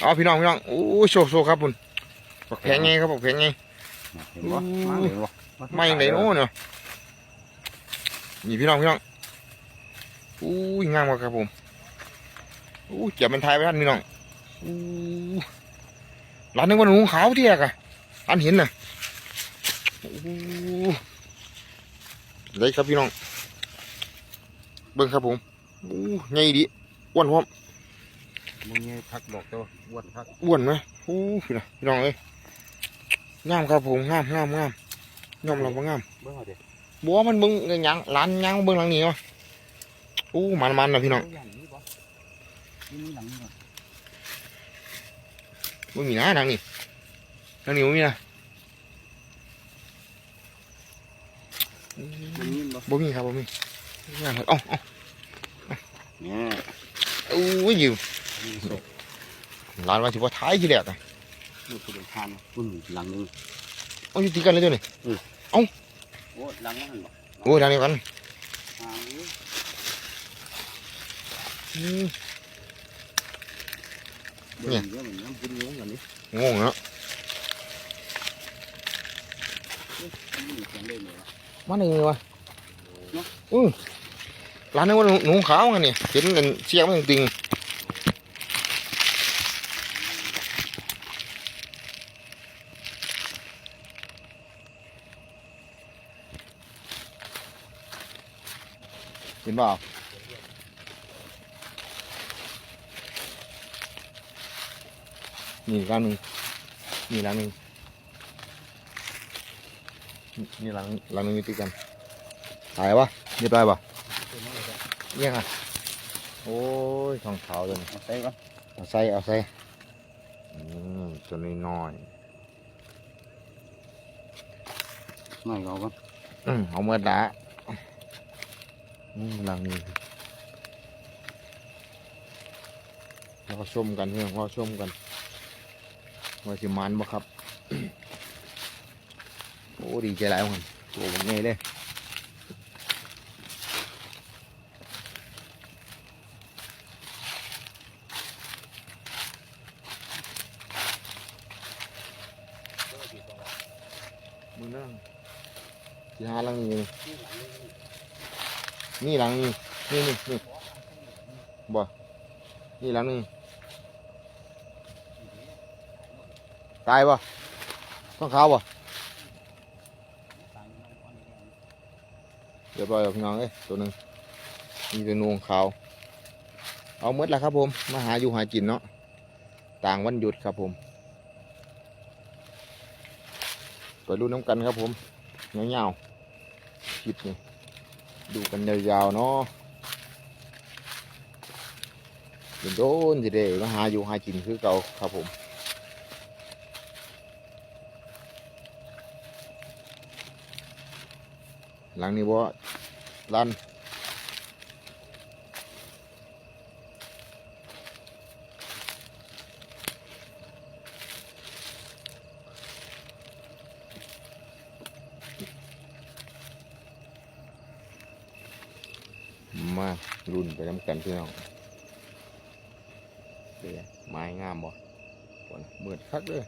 เอาพี่น้องพี่น้องโอ้ยโชว์โชว์ครับคุณบักแพงไงครับบักแพงไงเห็นบ่มาเห็นบ่ไม่ไหนโน่เนาะนี่พี่น้องพี่น้องอู้ยงามมากครับผมอู้เจ็บมันทายไปท่านพี่น้องอู้ร้านนึงว่าหนูขาวที่แรกอะอันเห็นน่ะอู้เลยครับพี่น้อง เบิ่งครับผมอู้ไงดีอ้วนพร้อม มึงไงพักดอกเจ้าอ้วนพักอ้วนไหมอู้พี่น้องพี่น้องเอ้ยงามครับผมงามงามงามยอมรับว่างามเบิ่งเอาดิบัวมันเบึงเงินหยังร้านหยังเบิ่งหลังนี้เนาะอู้มันมันๆนะพี่น้องย่างนี้บ่นี่มีหลังนี่บ่บ่มีนะหลังนี้หลังนี้บ่มีนะอืมันมมีบ่บ่มีครับบ่มีงามครับเอ้าเอ้าเนี่ยอู้ยอยู่ มีศพร้านว่าสิบ่ท้ายทีแรกอะลูกผู้เดินทางคุณหลังนึงเอาอยู่ติดกันเลยตัวนี้โอ้หลังนั่นบ่โอ้ยทางนี้กันทางนี้อืมเดี๋ยวเดี๋ยวมันน้ำกินงงกันนี่งงเนาะมันมีเสียงเลยเนี่ยวะมาหนึ่งวะอือร้านนึงว่าหนูหนูขาวกันนี่เห็นกันเสียงมันติง เห็นเปล่านี่ร้านหนึ่งนี่ร้านหนึ่งนี่ร้านร้านหนึ่งอยู่ติดกันถ่ายวะเรียบร้อยปะเนี่ยค่ะโอ้ยทองขาวตัวนี้เอาใส่ก่อนเอาใส่เอาใส่อืมตัวน้อยน้อยหน่อยเอาก่อนๆอืมเอาเมื่อดาอืม หลังนี้เราก็ชมกันเพื่อนเราชมกันว่าสิมันบ่ครับ โอ้ดีใจหลายคนโอ้ผมไงเลยมึงนั่งที่หาหลังนี้ นี่หลังนี้นี่นี่นี่บ่นี่หลังนี้ตายบ่ต้องขาวบ่เรียบร้อยแล้วพี่น้องเอ้ยตัวหนึ่งมีตัวนูงขาว เอาหมดแล้วครับผม มาหาอยู่หากินเนาะต่างวันหยุดครับผมไปดูน้ำกันครับผมเงาๆคลิปนี่ ดูกันยาวๆเนาะโดนสิเด้มาหาอยู่หากินคือเก่าครับผมหลังนี้บ่ลันมา รุ่นไปน้ำกันพี่น้องเดี๋ยวไม้งามบ่ฝนเมือดคักเลย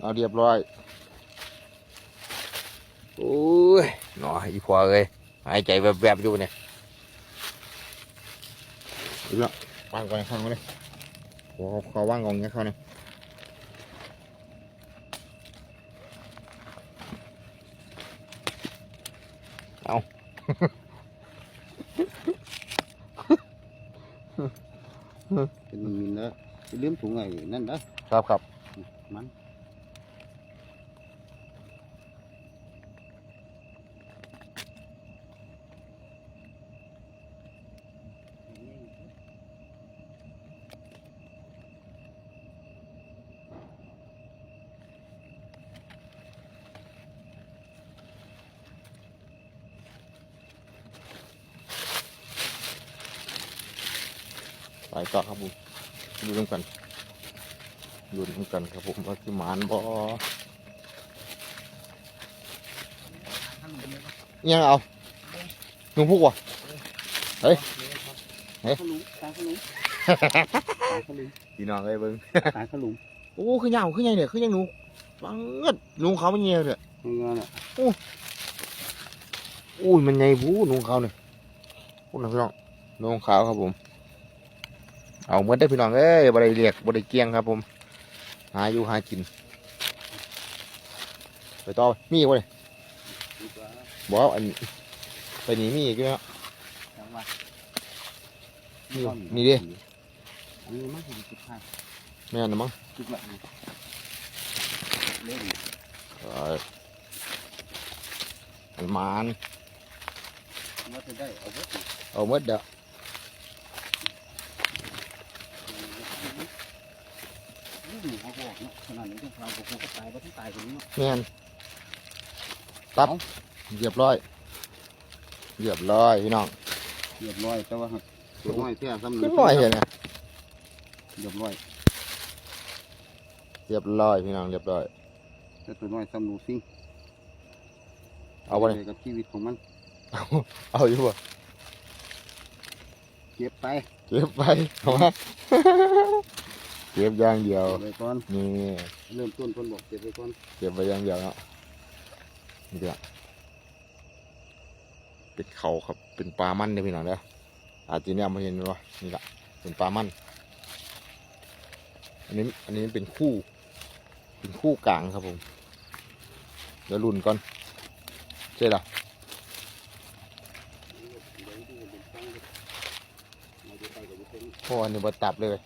เอาเรียบร้อยโอ้ยหนออีพอเลยหายใจแวบๆอยู่เนี่ยดูละวางก่อนข้างมาเลยขอขอวางก่อนงี้เข้าเนี่ยเอา เป็นมันมีเนื้ออย่าลืมถุงไอ้นั่นเด้อครับครับ มัน ไปต่อครับผมดูน้ำกันดูน้ำกันครับผมว่าสิหมานบ่ยังเอาหนุ่มพุกวะเฮ้ยเฮ้ยขลุงตาขลุงตาขลุงพี่น้องเอ้ยเบิ่งตาขลุงโอ้คือเหงาคือไงเนี่ยคือยังหนูฟังเงิดหนูเขามันเงี้ยเนี่ยงานอะอุ้ยมันไงบูหนูเขาเนี่ยพวกน้องพี่น้องหนูขาวครับผม เอาเมื่อได้อพี่น้องเอ้ยบริเรียกบริเกียงครับผม หาอยู่หากิน ไปต่อมีอีกวะเลยดีกว่าบอกว่าอันไปนี่มีอีกเนาะจังหวะนี่นี่ดิอันนี้มันคือจุดห้าแม่นนะมั้งจุดละนี่เล่นเอออันหมานว่าจะได้เอาไว้เอาเมื่อเด้อ นี่เขาบอกเนาะขนาดนี้ต้องเราคงก็ตายว่าต้องตายคนนี้เนาะแม่นตับเรียบร้อยเรียบร้อยพี่น้องเรียบร้อยแต่ว่าตัวน้อยแท้ซ้ำขึ้นหน่อยเห็นไหมเรียบร้อยเรียบร้อยพี่น้องเรียบร้อยแต่ตัวน้อยซ้ำดูซิงเอาไปเลยกับชีวิตของมันเอาอยู่บ่เก็บไปเก็บไปเอามา เก็บอย่างเดียว เก็บไปก่อนนี่เริ่มต้นคนบอกเก็บไปก่อนเก็บไปอย่างเดียวเนาะนี่เดียวเป็นเขาครับเป็นปลามันเนี่ยพี่น้องเด้ออาจจะเนี่ยมาเห็นว่านี่ละเป็นปลามันอันนี้อันนี้เป็นคู่ เป็นคู่กลางครับผมเดี๋ยวรุ่นก่อนใช่หรอโอ้อันนี้บตับเลย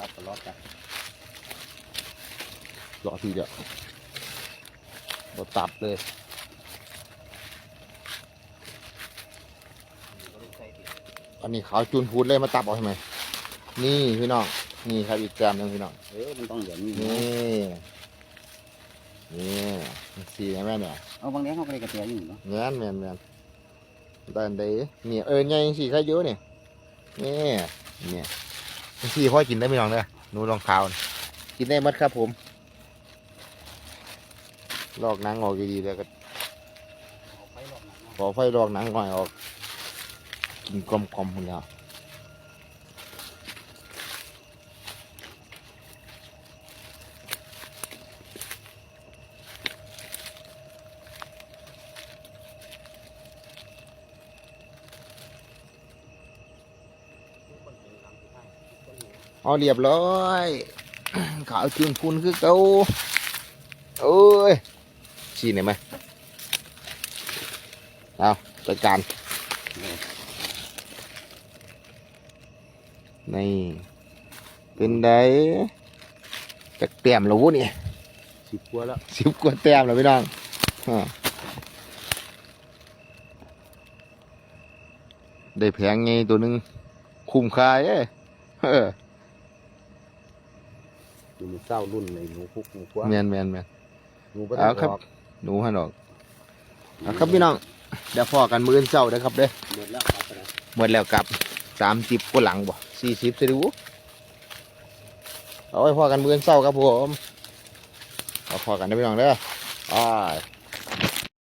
ตัดตลอดกันรอทีเดียวบตับเลยอันนี้ขาวจูนพูดเลยมาตับเอาใช่ไหมนี่พี่น้อง นี่ครับอีกแกมหนึงพี่น้อง เออมันต้องอย่างนี้นี่ นี่สีนะแม่เนี่ยเอาบางแดงเขาก็เลยกระเตียอยู่เนาะแม่นแม่นแม่นได้อันใดนี่เออไงสีใครเยอะเนี่ยนี่เนี่ย สีพ่อกินได้พี่น้องเด้อหนูลองขาวนี่กินได้หมัดครับผม ลอกหนังออกดีๆแล้วก็เอาไปหรอกนะขอไฟลอกหนังหน่อยออก กินกลมๆคนแล้ว เอาเรียบร้อยขาวจุนพูนคือเก่าโอ้ยชีไหนอยไหมเอาจัดการนี่เป็นไดจักแต้มแล้ววุนี่สิบกว่าแล้วสิบกว่าแต้มแล้วพี่น้องฮะได้แพงไงตัวหนึงคุ้มค่าเอ้ยเอออยู่ในเศร้ารุ่นเลยหนูคุกหนูคว้าแมนแมนแมนหนูบ่เอาครับหนูฮันออกเอาครับพี่น้องเดี๋ยวพอกันมื้ออนเช้าเด้อครับเด้อหมดแล้วครับไปแล้วหมดแล้วครับสามสิบกว่าหลังบ่สี่สิบสิดูเอาไว้พอกันมื้ออนเช้าครับผมเอาพอกันได้อพี่น้องเด้ออ้าย